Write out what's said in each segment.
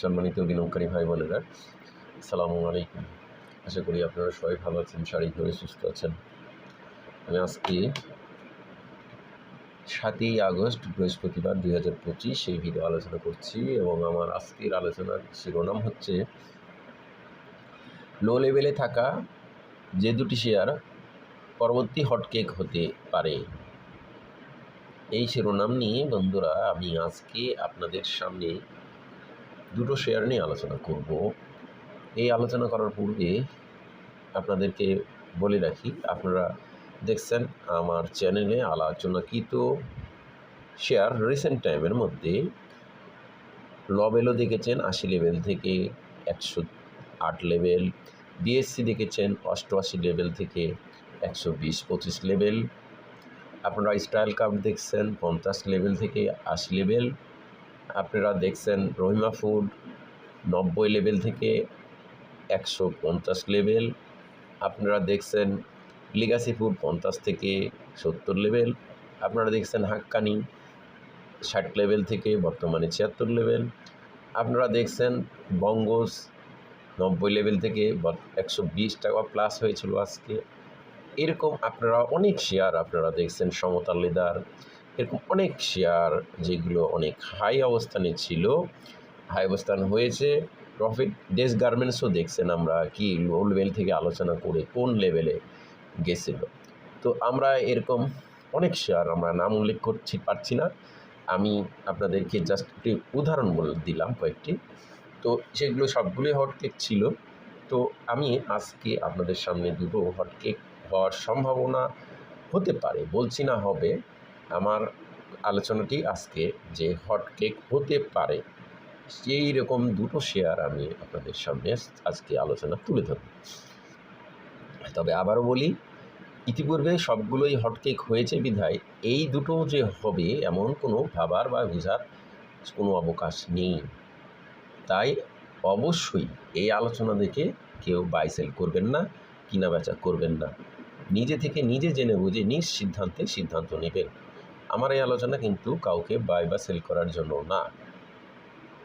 সম্মানিত বিনিয়োগকারী ভাই বোনেরা, আসসালামু আলাইকুম। আশা করি আপনারা সবাই ভালো আছেন, শারীরিকভাবে সুস্থ আছেন। আমি আজকে সাতই আগস্ট, বৃহস্পতিবার দুই হাজার পঁচিশ সেই ভিডিও আলোচনা করছি এবং আমার আজকের আলোচনার শিরোনাম হচ্ছে লো লেভেলে থাকা যে দুটি শেয়ার পরবর্তী হটকেক হতে পারে। এই শিরোনাম নিয়ে বন্ধুরা, আমি আজকে আপনাদের সামনে দুটো শেয়ার নিয়ে আলোচনা করব। এই আলোচনা করার পূর্বে আপনাদেরকে বলে রাখি, আপনারা দেখছেন আমার চ্যানেলে আলোচনাকৃত শেয়ার রিসেন্ট টাইমের মধ্যে লবেলও দেখেছেন, আশি লেভেল থেকে একশো আট লেভেল বিএসসি দেখেছেন, অষ্টআশি লেভেল থেকে একশো বিশ, পঁচিশ লেভেল আপনারা স্টাইল কাপ দেখছেন, পঞ্চাশ লেভেল থেকে আশি লেভেল আপনারা দেখছেন রহিমা ফুড নব্বই লেভেল থেকে একশো পঞ্চাশ লেভেল আপনারা দেখছেন লিগাসি ফুড পঞ্চাশ থেকে সত্তর লেভেল আপনারা দেখছেন হাক্কানি ষাট লেভেল থেকে বর্তমানে ছিয়াত্তর লেভেল আপনারা দেখছেন বঙ্গস নব্বই লেভেল থেকে একশো বিশ টাকা প্লাস হয়েছিল আজকে। এরকম আপনারা অনেক শেয়ার আপনারা দেখছেন সমতাল লেদার এরকম অনেক শেয়ার যেগুলো অনেক হাই অবস্থানে ছিল। হাই অবস্থান হয়েছে। প্রফিট ডেস গার্মেন্টসও দেখছেন আমরা কি লো লেভেল থেকে আলোচনা করে কোন লেভেলে গেছিল। তো আমরা এরকম অনেক শেয়ার আমরা নাম উল্লেখ করছি, পারছি না। আমি আপনাদেরকে জাস্ট একটি উদাহরণ দিলাম কয়েকটি। তো সেগুলো সবগুলোই হটকেক ছিল। তো আমি আজকে আপনাদের সামনে দুটো হটকেক হওয়ার সম্ভাবনা হতে পারে, বলছি না হবে। আমার আলোচনাটি আজকে যে হটকেক হতে পারে, সেই রকম দুটো শেয়ার আমি আপনাদের সামনে আজকে আলোচনা তুলে ধরব। তবে আবারও বলি, ইতিপূর্বে সবগুলোই হটকেক হয়েছে বিধায়, এই দুটো যে হবে এমন কোনো ভাবার বা বোঝার কোনো অবকাশ নেই। তাই অবশ্যই এই আলোচনা দেখে কেউ বাই সেল করবেন না কিনা বেচা করবেন না। নিজে থেকে নিজে জেনে বুঝে নিজ সিদ্ধান্তে সিদ্ধান্ত নেবেন। আমার এই আলোচনা কিন্তু কাউকে বাই বা সেল করার জন্য না।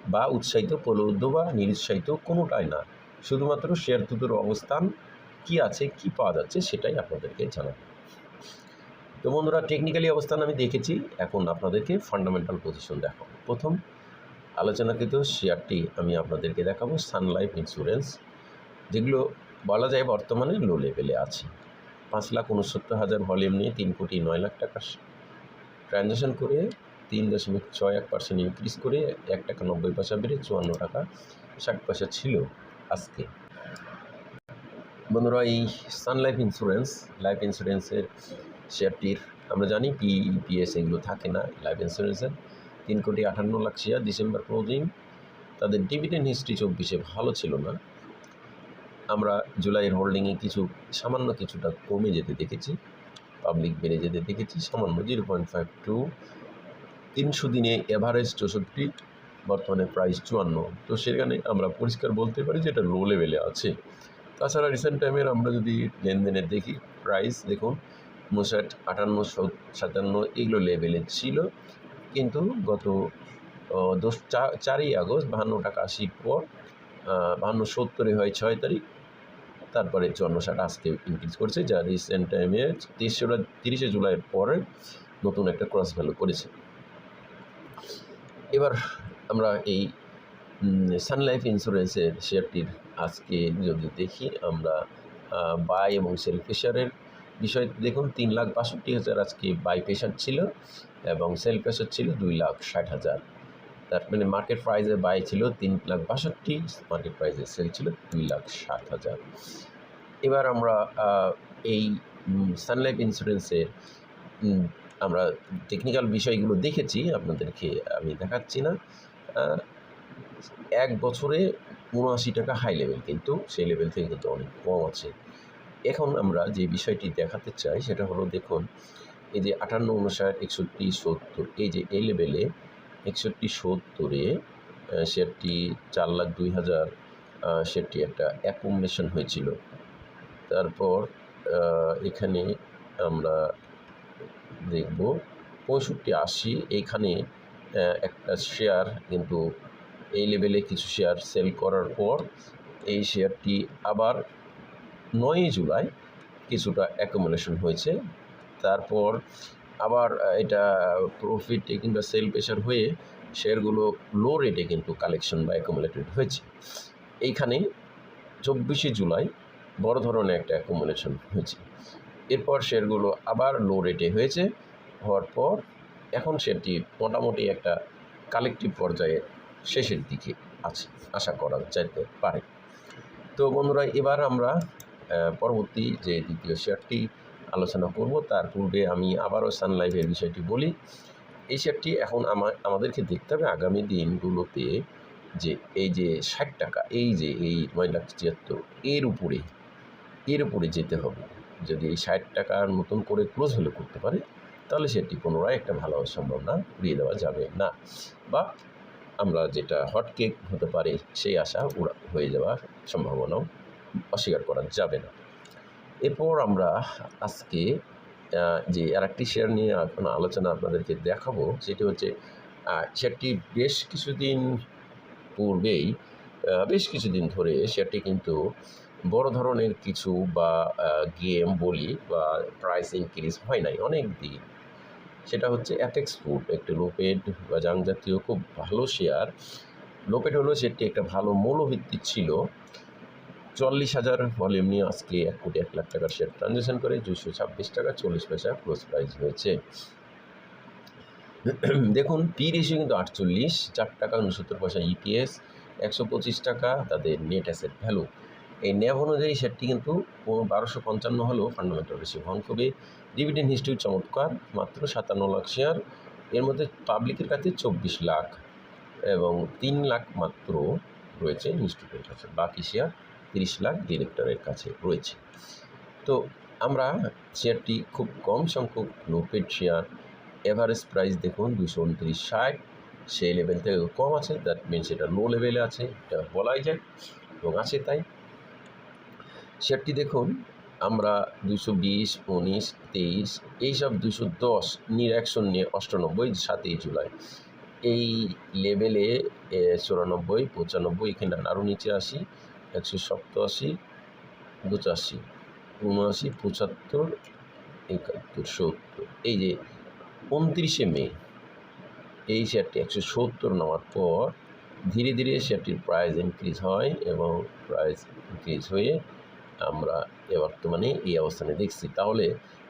বা উৎসাহিত, প্রলুব্ধ বা নিরুৎসাহিত কোনোটাই না। শুধুমাত্র শেয়ার দুটোর অবস্থান, কি আছে, কি পাওয়া যাচ্ছে, সেটাই আপনাদেরকে জানাব। তো বন্ধুরা টেকনিক্যালি অবস্থান আমি দেখেছি, এখন আপনাদেরকে ফান্ডামেন্টাল পজিশন দেখাবো। প্রথম আলোচনাকৃত শেয়ারটি আমি আপনাদেরকে দেখাবো সানলাইফ ইন্স্যুরেন্স যেগুলো বলা যায় বর্তমানে লো লেভেলে আছে। পাঁচ লাখ উনসত্তর হাজার ভলিউম নিয়ে তিন কোটি নয় লাখ টাকা ট্রানজ্যাকশন করে তিন দশমিক ছয় এক পার্সেন্ট ইনক্রিজ করে এক টাকা নব্বই পয়সা বেড়ে চুয়ান্ন টাকা ষাট পয়সা ছিল আজকে। বন্ধুরা, এই সান লাইফ ইন্স্যুরেন্স লাইফ ইন্স্যুরেন্সের শেয়ারটির আমরা জানি পিইপিএস এগুলো থাকে না লাইফ ইন্স্যুরেন্সের তিন কোটি আটান্ন লাখ শেয়ার ডিসেম্বর ক্লোজিং তাদের ডিভিডেন্ড হিস্ট্রি চব্বিশে ভালো ছিল না। আমরা জুলাইয়ের হোল্ডিংয়ে কিছু, সামান্য কিছুটা কমে যেতে দেখেছি। পাবলিক বেড়ে যেতে দেখেছি, সামান্য জিরো পয়েন্ট ফাইভ টু তিনশো দিনে এভারেজ চৌষট্টি, বর্তমানে প্রাইস চুয়ান্ন। তো সেখানে আমরা পরিষ্কার বলতে পারি যে এটা লো লেভেলে আছে। তাছাড়া রিসেন্ট টাইমের আমরা যদি লেনদেনের দেখি প্রাইস দেখুন উনষাট আটান্ন সাতান্ন এগুলো লেভেলে ছিল। কিন্তু গত দশ চারই আগস্ট, বাহান্ন টাকা আশির পর বাহান্ন সত্তরে হয় ছয় তারিখ তারপরে চুয়ান্ন ষাট আজকে ইনক্রিজ করছে, যা রিসেন্ট টাইমে তেইশে তিরিশে জুলাইয়ের পরে নতুন একটা ক্রস ভ্যালু করেছে। এবার আমরা এই সানলাইফ ইন্স্যুরেন্সের শেয়ারটির আজকে যদি দেখি, আমরা বাই এবং সেল প্রেশারের বিষয় দেখুন, তিন লাখ বাষট্টি হাজার আজকে বাই প্রেশার ছিল এবং সেল প্রেশার ছিল দুই লাখ ষাট হাজার। তার মানে মার্কেট প্রাইসে বাই ছিল তিন লাখ বাষট্টি মার্কেট প্রাইসে সেল ছিল দুই লাখ ষাট হাজার। এবার আমরা এই সানলাইফ ইন্স্যুরেন্সের আমরা টেকনিক্যাল বিষয়গুলো দেখেছি, আপনাদেরকে আমি দেখাচ্ছি না। এক বছরে উনআশি টাকা হাই লেভেল কিন্তু সেই লেভেল থেকে কিন্তু অনেক কম আছে। এখন আমরা যে বিষয়টি দেখাতে চাই সেটা হলো দেখুন, এই যে আটান্ন উনষাট একষট্টি, সত্তর, এই যে এই লেভেলে একষট্টি সত্তরে শেয়ারটি চার লাখ দুই হাজার শেয়ারটি একটা অ্যাকোমোডেশন হয়েছিল। তারপর এখানে আমরা দেখব পঁয়ষট্টি আশি এইখানে একটা শেয়ার কিন্তু এই লেভেলে কিছু শেয়ার সেল করার পর এই শেয়ারটি আবার নয়ই জুলাই কিছুটা অ্যাকোমোলেশন হয়েছে। তারপর আবার এটা প্রফিটে কিংবা সেল প্রেশার হয়ে শেয়ারগুলো লো রেটে কিন্তু কালেকশন বা অ্যাকোমোলেটেড হয়েছে। এইখানে চব্বিশে জুলাই বড় ধরনের একটা অ্যাকোমোলেশন হয়েছে। এরপর শেয়ারগুলো আবার লো রেটে হয়েছে, হওয়ার পর এখন শেয়ারটি মোটামুটি একটা কালেকটিভ পর্যায়ে শেষের দিকে আছে, আশা করা যেতে পারে। তো বন্ধুরা, এবার আমরা পরবর্তী যে দ্বিতীয় শেয়ারটি আলোচনা করব। তার পূর্বে আমি আবারও সানলাইভের বিষয়টি বলি। এই শেয়ারটি এখন আমাদেরকে দেখতে হবে আগামী দিনগুলোতে যে এই যে ষাট টাকা, এই যে এই নয় লাখ ছিয়াত্তর, এর উপরে এর উপরে যেতে হবে। যদি এই ষাট টাকার নতুন করে ক্লোজ হলে করতে পারে, তাহলে সেটি পুনরায় একটা ভালো সম্ভাবনা উড়িয়ে দেওয়া যাবে না। বা আমরা যেটা হট কেক হতে পারে, সেই আশা উড়া, হয়ে যাওয়ার সম্ভাবনাও অস্বীকার করা যাবে না। এরপর আমরা আজকে যে আরেকটি শেয়ার নিয়ে এখন আলোচনা আপনাদেরকে দেখাবো, সেটি হচ্ছে শেয়ারটি বেশ কিছুদিন পূর্বেই বেশ কিছুদিন ধরে শেয়ারটি কিন্তু বড় ধরনের কিছু বা গেম বলি বা প্রাইস ইনক্রিজ হয় নাই অনেক দিন। সেটা হচ্ছে অ্যাপেক্স ফুড একটি লোপেড বা জাং জাতীয় খুব ভালো শেয়ার লোপেড হলো সেটি একটা ভালো মূল্যভিত্তি ছিল। চল্লিশ হাজার ভলিউম নিয়ে আজকে এক কোটি এক লাখ টাকার শেয়ার ট্রানজ্যাকশন করে দুশো ছাব্বিশ টাকা চল্লিশ পয়সা ক্লোজ প্রাইস হয়েছে। দেখুন পি রেশিও কিন্তু আটচল্লিশ, চার টাকা উনসত্তর পয়সা ইপিএস একশো পঁচিশ টাকা তাদের নেট অ্যাসেট ভ্যালু এই ন্যাব অনুযায়ী সেটটি কিন্তু বারোশো পঞ্চান্ন হলেও ফান্ডামেন্টাল বেশি ভন করবে ডিভিডেন্ড হিস্ট্রি চমৎকার, মাত্র সাতান্ন লাখ শেয়ার এর মধ্যে পাবলিকের কাছে চব্বিশ লাখ এবং তিন লাখ মাত্র রয়েছে ইনস্টিটিউটের কাছে বাকি শেয়ার তিরিশ লাখ ডিরেক্টরের কাছে রয়েছে। তো আমরা শেয়ারটি খুব কম সংখ্যক লোপেড শেয়ার এভারেজ প্রাইস দেখুন দুশো উনত্রিশ ষাট, সেই লেভেল থেকে কম আছে দ্যাট মিনস এটা লো লেভেলে আছে, এটা বলাই যায়, এবং আছে তাই। শেয়ারটি দেখুন, আমরা দুশো বিশ, উনিশ, তেইশ, এইসব দুশো দশ নিরাকশন নিয়ে অষ্টানব্বই, সাতই জুলাই, এই লেভেলে চুরানব্বই, পঁচানব্বই এখানে আরও নিচে আসি। একশো সপ্তাশি পঁচাশি উনআশি, পঁচাত্তর, একাত্তর, সত্তর। এই যে উনত্রিশে মে, এই শেয়ারটি একশো সত্তর নেওয়ার পর ধীরে ধীরে শেয়ারটির প্রাইস ইনক্রিজ হয় এবং প্রাইস ইনক্রিজ হয়ে আমরা বর্তমানে এই অবস্থানে দেখছি। তাহলে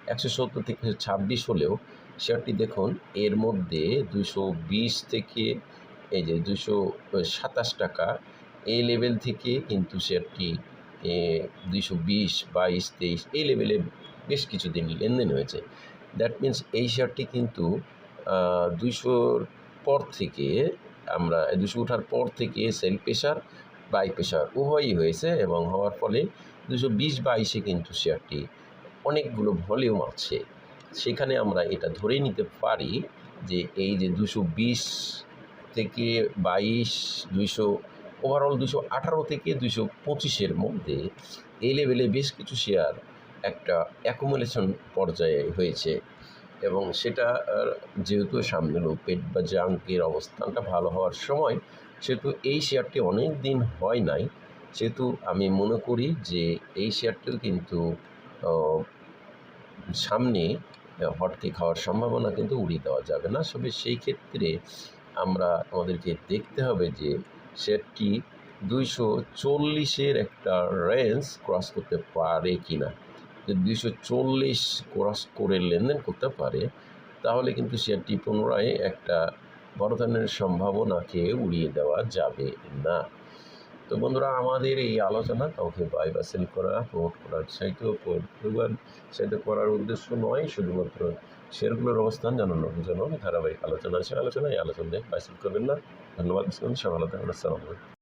একশো সত্তর থেকে একশো ছাব্বিশ হলেও শেয়ারটি দেখুন, এর মধ্যে দুশো বিশ থেকে এই যে দুশো সাতাশ টাকা এই লেভেল থেকে কিন্তু শেয়ারটি দুইশো বিশ বাইশ তেইশ, এই লেভেলে বেশ কিছুদিন লেনদেন হয়েছে। দ্যাট মিন্স এই শেয়ারটি কিন্তু দুইশোর পর থেকে আমরা দুশো ওঠার পর থেকে সেল প্রেশার বাই প্রেশার উভয়ই হয়েছে এবং হওয়ার ফলে দুশো বিশ বাইশে কিন্তু শেয়ারটি অনেকগুলো ভলিউম আছে। সেখানে আমরা এটা ধরে নিতে পারি যে এই যে দুশো বিশ থেকে বাইশ, দুইশো ওভারঅল দুশো আঠারো থেকে দুশো পঁচিশের মধ্যে এই লেভেলে বেশ কিছু শেয়ার একটা অ্যাকুমুলেশন পর্যায়ে হয়েছে এবং সেটা যেহেতু সামনে লোপেট বা জাঙ্কের অবস্থানটা ভালো হওয়ার সময়, সেহেতু এই শেয়ারটি অনেক দিন হয় নাই। সেহেতু আমি মনে করি যে এই শেয়ারটির কিন্তু সামনে হটকে খাওয়ার সম্ভাবনা কিন্তু উড়িয়ে দেওয়া যাবে না। তবে সেই ক্ষেত্রে আমরা আমাদেরকে দেখতে হবে যে শেয়ারটি দুইশো চল্লিশের একটা রেঞ্জ ক্রস করতে পারে কি না যদি দুইশো চল্লিশ ক্রস করে লেনদেন করতে পারে, তাহলে কিন্তু শেয়ারটি পুনরায় একটা বড় ধরনের সম্ভাবনাকে উড়িয়ে দেওয়া যাবে না। তো বন্ধুরা, আমাদের এই আলোচনা কাউকে বাই বা সেল করা প্রমোট করা উৎসাহিত পরিবার উৎসাহিত করার উদ্দেশ্য নয়, শুধুমাত্র শেয়ারগুলোর অবস্থান জানানোর জন্য ধারাবাহিক আলোচনা আছে এই আলোচনায় বাই করবেন না। ধন্যবাদ সবাই ভালো থাকবেন।